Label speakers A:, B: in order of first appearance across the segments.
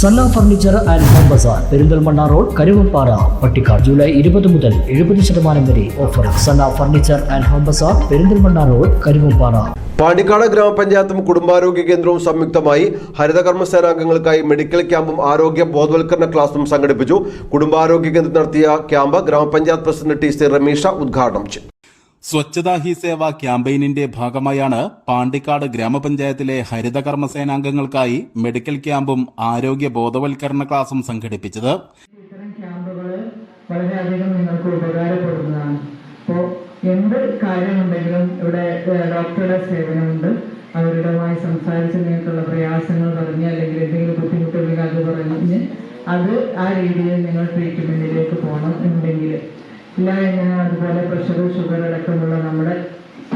A: Sanna furniture and home bazaar Perinthalmanna road Karuvappara Pattikkad July ഇരുപത് മുതൽ എഴുപത് ശതമാനം വരെ offer Sanna furniture and home bazaar Perinthalmanna road Karuvappara
B: Pandikkad ഗ്രാമപഞ്ചായത്തും കുടുംബാരോഗ്യ കേന്ദ്രവും സംയുക്തമായി ഹരിതകർമ്മ സേനാംഗങ്ങൾക്കായി മെഡിക്കൽ ക്യാമ്പും ആരോഗ്യ ബോധവൽക്കരണ ക്ലാസും സംഘടിപ്പിച്ചു. കുടുംബാരോഗ്യ കേന്ദ്രം നടത്തിയ ക്യാമ്പ് ഗ്രാമപഞ്ചായത്ത് പ്രസിഡന്റ് ടി സി റമീഷ ഉദ്ഘാടനം ചെയ്തു.
C: സ്വച്ഛതാ ഹി സേവ ക്യാമ്പയിനിന്റെ ഭാഗമായാണ് പാണ്ടിക്കാട് ഗ്രാമപഞ്ചായത്തിലെ ഹരിതകർമ്മ സേനാംഗങ്ങൾക്കായി മെഡിക്കൽ ക്യാമ്പും ആരോഗ്യ ബോധവൽക്കരണ ക്ലാസും സംഘടിപ്പിച്ചത്.
D: ഇത്തരം ക്യാമ്പുകൾ വളരെയധികം നിങ്ങൾക്ക് ഉപകാരപ്പെടുന്നതാണ്. അപ്പോൾ എന്ത് കാര്യമുണ്ടെങ്കിലും ഇവിടെ ഡോക്ടറുടെ സേവനമുണ്ട്. അവരുടെമായി സംസാരിച്ച് നിങ്ങൾക്കുള്ള പ്രയാസങ്ങൾ പറഞ്ഞ് അല്ലെങ്കിൽ എന്തെങ്കിലും ബുദ്ധിമുട്ടുണ്ടെങ്കിൽ അത് പറഞ്ഞ് അത് ആ രീതിയിൽ നിങ്ങൾ ട്രീറ്റ്മെന്റിലേക്ക് പോകണം എന്നുണ്ടെങ്കിൽ എങ്ങനെ അതുപോലെ പ്രഷർ ഷുഗർ അടക്കമുള്ള നമ്മുടെ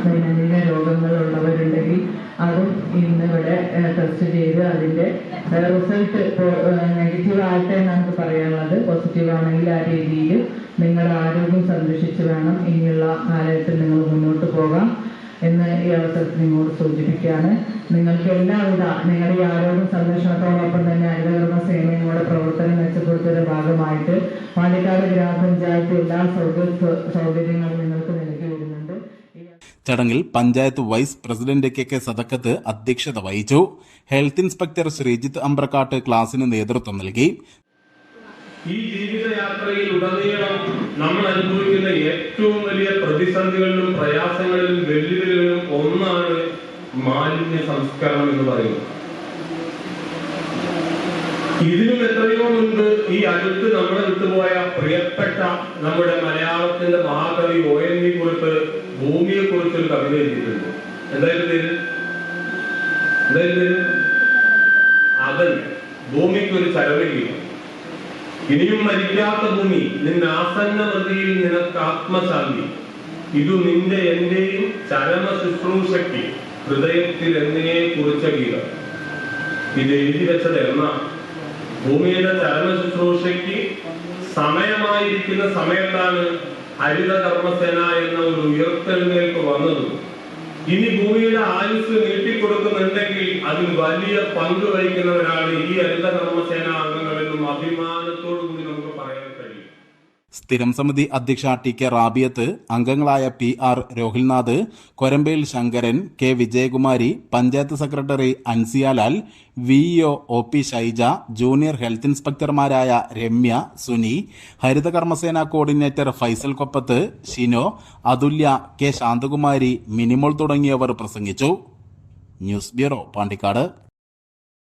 D: ദൈനംദിന രോഗങ്ങളുള്ളവരുണ്ടെങ്കിൽ അതും ഇന്ന് ഇവിടെ ടെസ്റ്റ് ചെയ്ത് അതിന്റെ റിസൾട്ട് നെഗറ്റീവ് എന്നാണ് നമുക്ക് പറയാനുള്ളത്. പോസിറ്റീവ് ആണെങ്കിൽ ആ രീതിയിൽ നിങ്ങളുടെ ആരോഗ്യം സംരക്ഷിച്ച് വേണം. ഇനിയുള്ള കാലഘട്ടത്തിൽ നിങ്ങൾ മുന്നോട്ട് പോകാം എന്ന് ഈ അവസരത്തിൽ നിങ്ങളോട് സൂചിപ്പിക്കുകയാണ്. നിങ്ങൾക്ക് എല്ലാവിധ നിങ്ങളുടെ പാലക്കാട് ഗ്രാമപഞ്ചായത്ത് എല്ലാ സൗകര്യ സൗകര്യങ്ങളും നിങ്ങൾക്ക് നൽകി വരുന്നുണ്ട്.
C: ചടങ്ങിൽ panchayat vice president K K Sadakkath അധ്യക്ഷത വഹിച്ചു. ഹെൽത്ത് ഇൻസ്പെക്ടർ ശ്രീജിത്ത് അമ്പ്രക്കാട്ട് ക്ലാസിന് നേതൃത്വം നൽകി.
E: ഈ ജീവിതയാത്രയിൽ ഉടനീളം നമ്മൾ അനുഭവിക്കുന്ന ഏറ്റവും വലിയ പ്രതിസന്ധികളിലും പ്രയാസങ്ങളിലും വെല്ലുവിളികളിലും ഒന്നാണ് മാലിന്യ സംസ്കരണം എന്ന് പറയുന്നത്. ഇതിനും എത്രയോ മുൻപ് ഈ അടുത്ത് നമ്മളെ വിട്ടുപോയ പ്രിയപ്പെട്ട നമ്മുടെ മലയാളത്തിന്റെ മഹാകവി ഒ എൻ വി കുറിപ്പ് ഭൂമിയെ കുറിച്ച് ഒരു കവിത എഴുതിയിട്ടുണ്ട്. എന്തായാലും പേര് അവൻ ഭൂമിക്ക് ഒരു ചരവില്ല ഇനിയും മരിക്കാത്ത ഭൂമി നിന്റെ ആസന്ന മൃതിയിൽ നിനക്ക് ആത്മശാന്തി. ഇതു നിന്റെ എന്റെയും ചരമ ശുശ്രൂഷയ്ക്ക് ഹൃദയത്തിൽ എന്നേ കുറിച്ച ഗീതം. ഇത് എഴുതി വെച്ചത് എന്നാ ഭൂമിയുടെ ചരമ ശുശ്രൂഷയ്ക്ക് സമയമായിരിക്കുന്ന സമയത്താണ് ഹരിത കർമ്മസേന എന്ന ഒരു ഉയർത്തെഴുന്നേൽപ്പ് വന്നത്. ഇനി ഭൂമിയുടെ ആയുസ് നീട്ടിക്കൊടുക്കുന്നുണ്ടെങ്കിൽ അതിൽ വലിയ പങ്ക് വഹിക്കുന്നവരാണ് ഈ ഹരിത കർമ്മസേന അംഗങ്ങളെന്നും അഭിമാനത്തോടു
C: സ്ഥിരം സമിതി അധ്യക്ഷ ടി കെ റാബിയത്ത് അംഗങ്ങളായ P R Rohilnath Korambayil Sankaran K Vijayakumari panchayat secretary Ansiyalal V O O P Shaija junior health ഇൻസ്പെക്ടർമാരായ Ramya Suni ഹരിതകർമ്മസേന കോർഡിനേറ്റർ ഫൈസൽ കൊപ്പത്ത് ഷിനോ അതുല്യ കെ ശാന്തകുമാരി മിനിമോൾ തുടങ്ങിയവർ പ്രസംഗിച്ചു. News bureau Pandikkad.